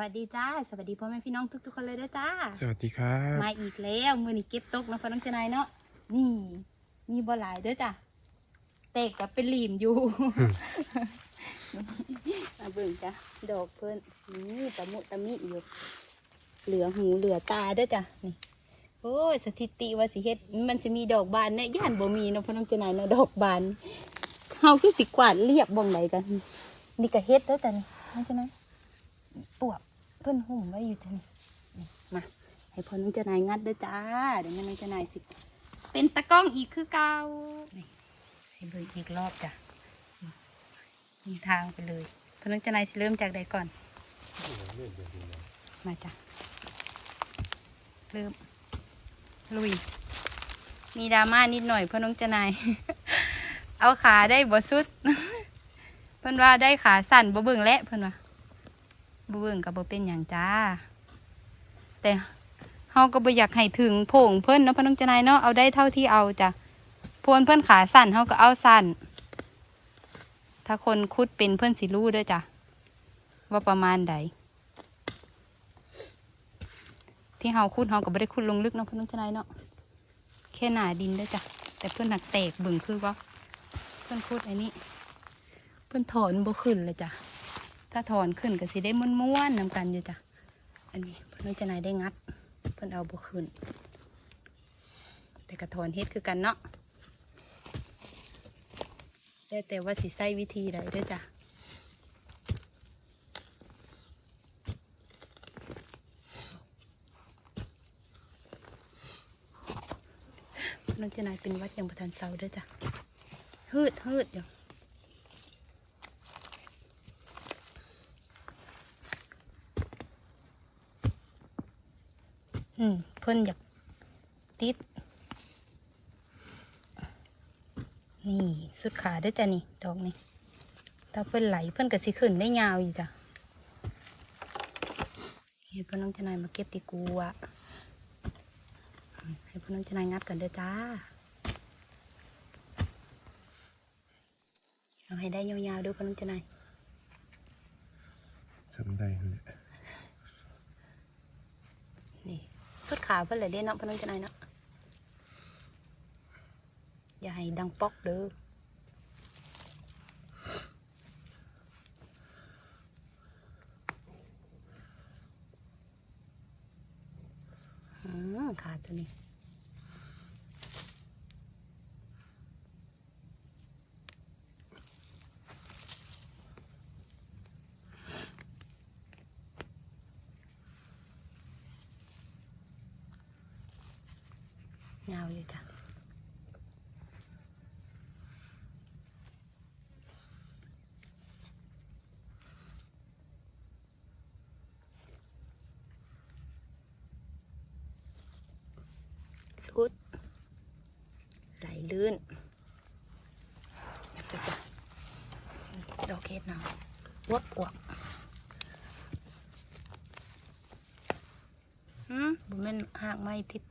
วัสดีจ้า สวัสดีพ่อแม่พี่น้องทุก ๆ คนเลยนะจ้า สวัสดีครับ มาอีกแล้วมือนี้เก็บตกนะพ่อน้องเจนายเนาะ นี่ มีบ่หลายเด้อจ้ะเตกกับเป็นหลีมอยู่ มาเบิ่งจ้ะดอกเพิ่นนี่ตะมุตะมิอยู่ เหลือหูเหลือตาเด้อจ้ะนี่โอ้ยสถิติว่าสิเฮ็ดมันจะมีดอกบานเนี่ยย่านบ่มีเนาะพ่อน้องเจนายเนาะดอกบานเฮาคือสิกวาดเรียบบ่งไหนกัน นี่ก็เฮ็ดเด้อจ้ะนี่น้องเจนาย ปวกเพิ่นหุ่มไว้อยู่จ้ะนี่นี่มาให้พอน้องเจานายงัดเด้อจ้าเดี๋ยวแม่น้องเจานายสิ เป็นตะกล้องอีกคือเก่านี่ให้เบิ่งอีกรอบจ้ะมีทางไปเลยพอน้องเจานายสิเริ่มจากใดก่อน มาจ้ะเริ่มลุย มีดราม่านิดหน่อยเพราะน้องเจานาย เอาขาได้บ่สุด เพิ่นว่าได้ขาสั่นบ่เบิ่งและเพิ่นว่า บ่เบิ่งกับบ่เป็นอย่างจ้า แต่เฮาก็บ่อยากให้ถึงโผงเพิ่นเนาะพอน้องเจนายเนาะเอาได้เท่าที่เอาจ้ะพวนเพิ่นขาสั่นเฮาก็เอาสั่นถ้าคนคุดเป็นเพิ่นสิรู้เด้อจ้ะว่าประมาณใดที่เฮาคุดเฮาก็บ่ได้คุดลงลึกเนาะพอน้องเจนายเนาะแค่หนาดินเด้อจ้ะแต่เพิ่นหักแตกเบิ่งคือว่าเพิ่นคุดอันนี้เพิ่นถอนบ่ขึ้นเลยจ้ะ ถ้าถอนขึ้นก็สิได้ม้วนๆนำกันอยู่จ้ะ อันนี้เพิ่นจะนายได้งัด เพิ่นเอาบ่คืนแต่กระถอนเฮ็ดคือกันเนาะแต่แต่ว่าสิใส่วิธีใดด้อจ้ะน้องเจนายเป็นวัดยังประทานเสาด้อจ้ะ ฮืดฮืดอยู่ อืมเพิ่นอยากติด นี่สุดขาเด้วยจ้ะนี่ ดอกนี่ถ้าเพิ่นไหลเพิ่นก็สิขึ้นได้ยาวอยู่จ้ะเฮ้ยเพิ่นน้องเจนายมาเก็บตีกูอะให้เพิ่นน้องเจนายงัดกันเด้อจ้าเอาให้ได้ยาวๆดูเพิ่นน้องเจนายจำได้เลย นี่ สุดขาเพื่อนเลยเด้เนาะเพิ่นน้องเจนายเนาะอย่าให้ดังป๊อกเด้ออืมขาดตัวนี้ สุดไหลลื่นอยากจะจ้ะดอกเห็ดหนังวดอวกหืมบุแม่นหากไม้ทิพ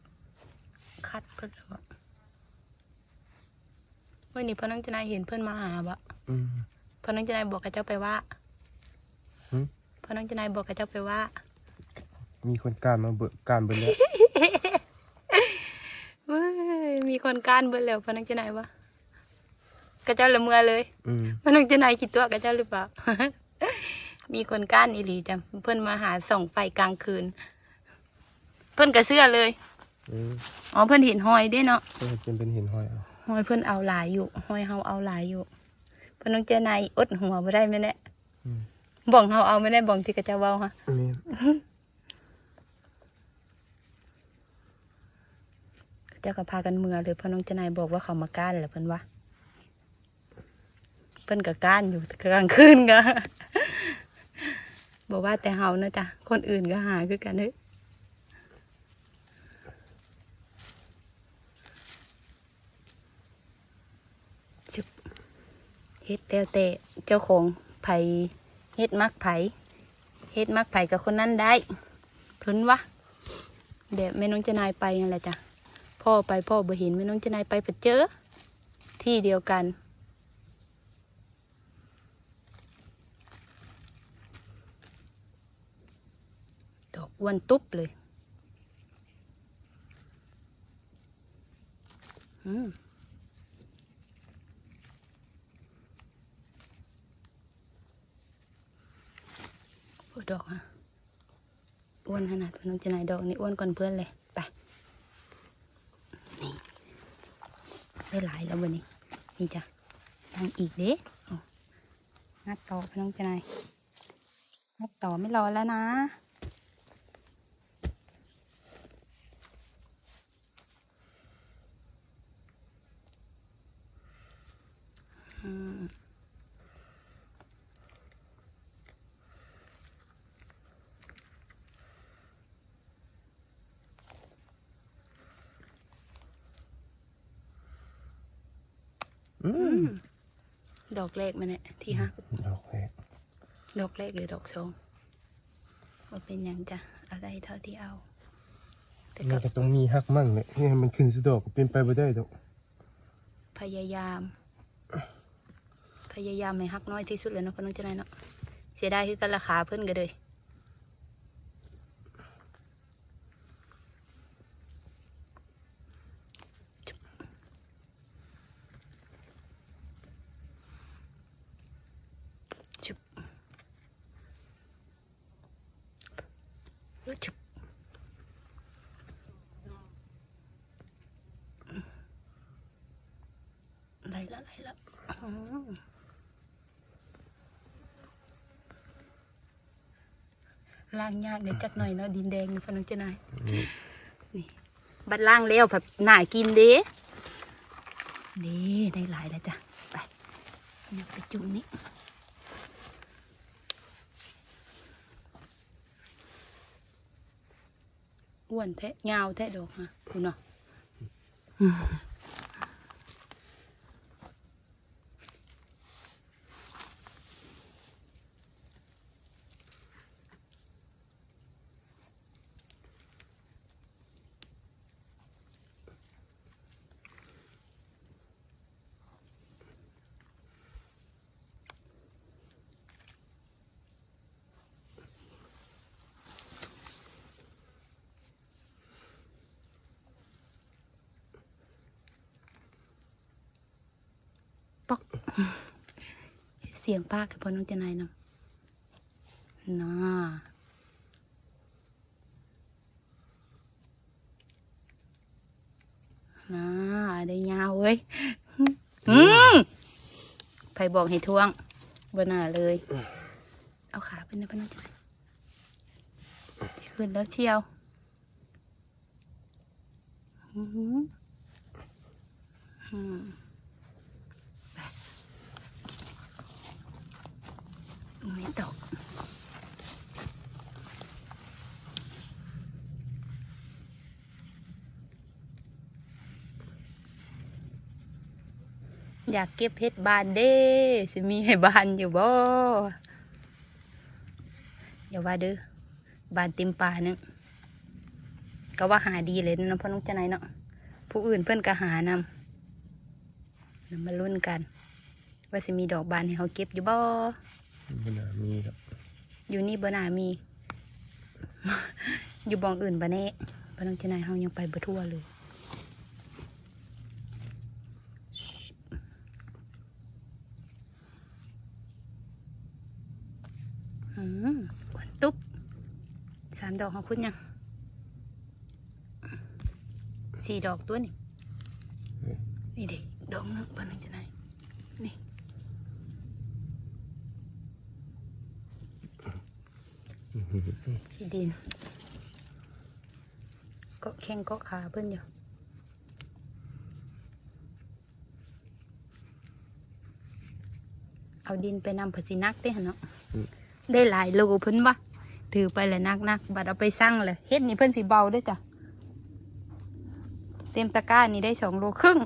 คัดเพิ่นแล้วอะเมื่อนี้พ่อนังจะนายเห็นเพื่อนมาหาบะอืมพ่อนังจะนายบอกกับเจ้าไปว่าหืมพ่อนังจะนายบอกกับเจ้าไปว่า มีคนการมาเบิกการเบิกแล้ว เว้ย มีคนก้านเบิ่แล้วพ่อนังจะนายว่ากับเจ้าละเมือเลยอืมพ่อนังจะนายคิดตัวกับเจ้าหรือเปล่า มีคนก้านอีหลีจ้ะเพื่อนมาหาส่องไฟกลางคืน เพื่อนกระเสื้อเลยอืมอ๋อเพื่อนเห็นหอยเด้เนาะก็เป็นเป็นเห็นห้อยเอาหอยเพื่อนเอาหลายอยู่หอยเฮาเอาหลายอยู่เพื่อนน้องเจนายอดหัวบ่ได้ไหมเนี่ยอืมบ่องเฮาเอาไม่ได้บ่องที่กระเจ้าเว้าฮะ อันนี้ จ้าก็พากันเมือเลยพ่อน้องเจนายบอกว่าเขามาก้านแหละเพิ่นว่าเพิ่นก็ก้านอยู่กลางคืนก็บอกว่าแต่เฮานะจ๊ะคนอื่นก็หาคือกันเด้อจุบเฮ็ดแล้วแต่เจ้าของไผเฮ็ดมักไผเฮ็ดมักไผกับคนนั้นได้เพิ่นวะเดี๋ยวแม่น้องเจนายไปนั่นแหละจ้ะ พ่อไปพ่อบ่เห็นแม่น้องเจนายไปไปเจอ ที่เดียวกัน ดอ้วนตุ๊บเลยอืมโอ้ดอกฮะอ้วนขนาดน้องจะนายดอกนี่อ้วนก่อนเพื่อนเลย ไป นี่ ได้หลายแล้ววันนี้นี่จ้ะยังอีกเด้งัดต่อพน้องจะนายงัดต่อไม่รอแล้วนะ ดอกแรกมันเนี่ยที่ฮักดอกแรกดอกแรกหรือดอกสองว่าเป็นหยังจ้ะอะไรเท่าที่เอา แต่มัก็นก็ต้องมีหักมั่งเลยนี่มันขึ้นสุดดอกก็เป็นไปบ่ได้ดอก พยายาม พยายามให้ฮักน้อยที่สุดเลยเนาะพอน้องเจะนายเนาะเสียดายคือกันราคาเพิ่นก็เลยชุบชุบไห ลละไหลละอืมล่างยากเดี๋ยวจักหน่อยเนาะดินแดงนี่พอน้องเจะนายอืมบัดล่างแล้วแบบหน่ากินเด้นี่ได้หลายแล้วจ้ะไปอยากไปจุ่มนี้อ้วนแท้ยาวแท้ดอกฮะคุณเนาะ ปอก เสียงปากกับพ่อน้องเจนายเนาะน่าน่าได้ยาวเว้ยอืมไผบอกให้ทวงบน่าเลย เอาขาขึ้นนะพ่อน้องเจนายขึ้นแล้วเชียว อือหืออืม ไม่ตก อยากเก็บเพชรบานเด้สิมีให้บานอยู่บ่อย่าว่าเด้อบานเต็มป่านึงก็ว่าหาดีเลยนะพ่อน้องจะไหนายเนาะผู้อื่นเพื่อนก็หานำนำมาลุ้นกัน ว่าสิมีดอกบานให้เขาเก็บอยู่บ่บ่น่ามีดอกอยู่นี่บ่น่ามี อยู่บองอื่นบ่แน่บ่ต้องจะนายเฮายังไปบ่ทั่วเลย อืมหวนตุ๊บสามดอกของคุณยังสี่ดอกตัวนี่นี่เด็กดอกนึงบ่นึงจะนายนี่ที่ดินก็แข้งก็ขาเพื่อนอยู่เอาดินไปนำผสินักได้หนเนาะ ได้หลายโลเพิ่นวะถือไปเลยนักนักบัดเอาไปสั่งเลยเฮ็ดนี่เพิ่นสิเบาด้วยจ้ะเต็มตะกร้านี่ได้สองโลครึ่ง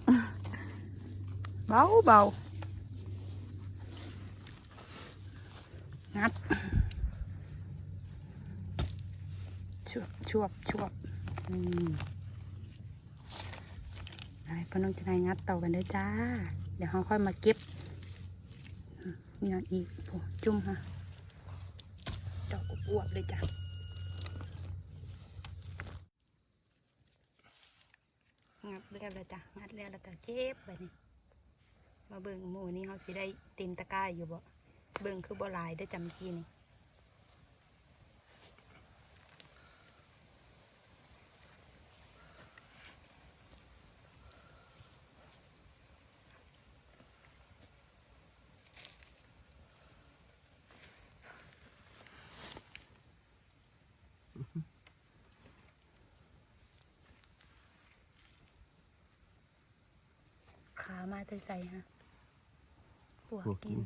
เบาเบางัดชวบชวบชวบอืมไปพอน้องจะนายงัดเต่ากันเด้จ้า เดี๋ยวเขาค่อยมาเก็บอืมนี่อีกโอ้จุ่มฮะ ดอกอวบเลยจ้ะงัดแล้วเลยจ้ะงัดแล้วแล้จ้ะเจ็บไปนี่มาเบิ่งหมูนี่เขาสิได้เต็มตะกร้าอยู่บ่เบิ่งคือบ่หลายได้จำกินนี่ ขามาใส่ใส่ฮะปวกกิน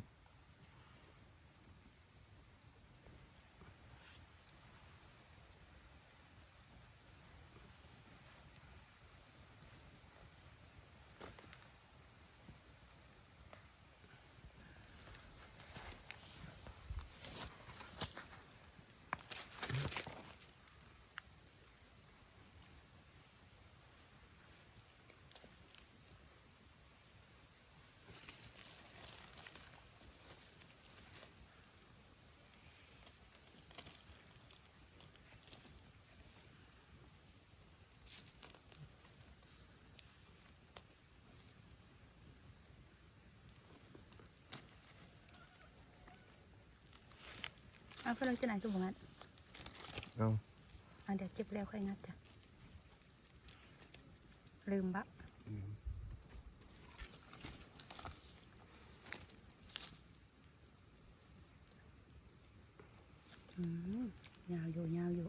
เอาเพื่อนเราจะไหนตัวงัดเอา อะเดี๋ยวเก็บแล้วค่อยงัดจ้ะลืมบะ อืม อืมยาวอยู่ยาวอยู่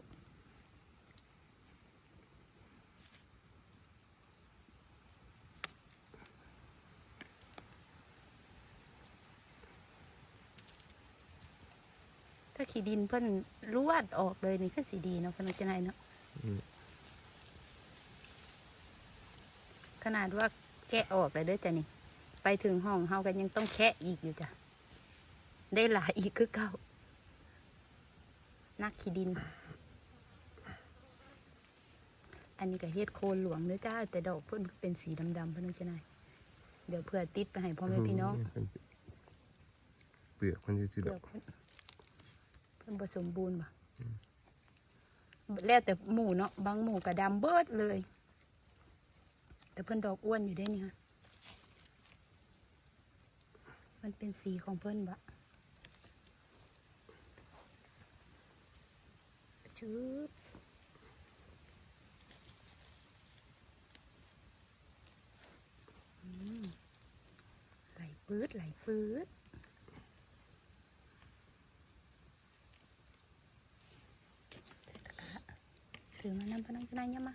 ถ้า ขี้ดินเพิ่นลวดออกเลยนี่ก็สีดีเนาะเพิ่นเอาจะไหนเนาะอืมขนาดว่าแกะออกเลยเด้อจ้ะนี่ ไปถึงห้องเฮากันยังต้องแคะอีกอยู่จ้ะ ได้หลายอีกคือเก่า นักขี้ดิน อันนี้ก็เฮ็ดโคนหลวงเด้อจ้า แต่ดอกเพิ่นเป็นสีดำๆเพิ่นนึกจะไหนเดี๋ยวเพื่อติดไปให้พ่อแม่พี่น้อง เปลือกมันจะสิเพื่ดออก เพิ่นเพิ่นบ่สมบูรณ์บ่แล้วแต่หมูเนาะบางหมูก็ดำเบิดเลย แต่เพิ่นดอกอ้วนอยู่ได้นี่ฮะมันเป็นสีของเพิ่นบะชืบอืมไหลปืดไหลปืด ถือมานำพนังจะนายยะมา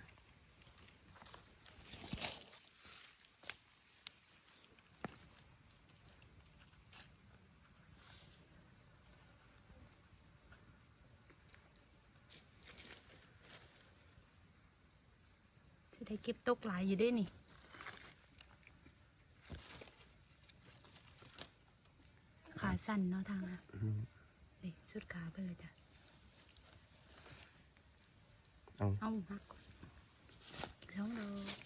จะได้เก็บตกหลายอยู่ด้วยนี่ขาสั้นเนาะทางนะอืมเอ้ยสุดขาไปเลยจ้ะ เอาเอาหักก่อนสองดอก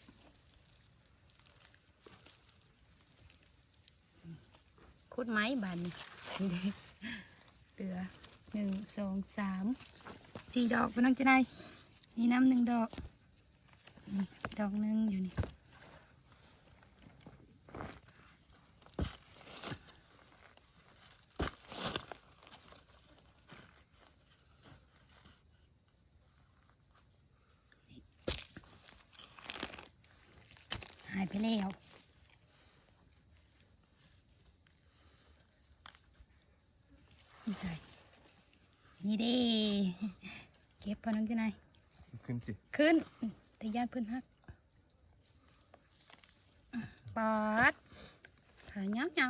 คุดไม้บานนี่นี่เด้เหลือหนึ่งสองสามสี่ดอกเป็นน้องจะได้นี่น้ำหนึ่งดอกนี่ดอกหนึ่งอยู่นี่ หายไปแล้ว นี่ใส่นี่เด้เก็บพอน้องจะไหนายขึ้นสิขึ้นแต่ย่านเพื้นฮักปาดขาเงาเงา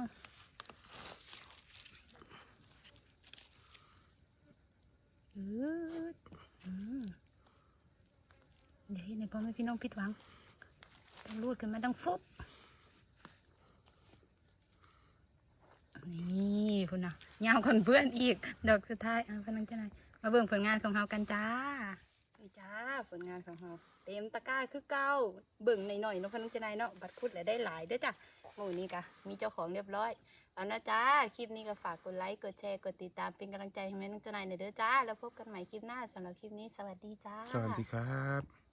อืดอืมเดี๋ยวให้ในพ่อแม่พี่น้องผิดหวังต้องรูดขึ้นมาต้องฟุบ นี่คุณนะยาวคนเพื่อนอีก ดอกสุดท้ายเอาพนังจะไหนายมาเบิ่งผลงานของเรากันจ้านี่จ้าผลงานของเราเต็มตะกร้าคือเก้าเบิ่งหน่อยๆเนาะพนังจะไหนายเนาะบัดคุดแล้วได้หลายเด้อจ้ะหมูนี้กะมีเจ้าของเรียบร้อยเอานะจ้าคลิปนี้ก็ฝากกดไลค์กดแชร์กดติดตามเป็นกำลังใจให้แม่น้องเจ้านายหน่อยเด้อจ้าแล้วพบกันใหม่คลิปหน้าสำหรับคลิปนี้สวัสดีจ้า สวัสดีครับ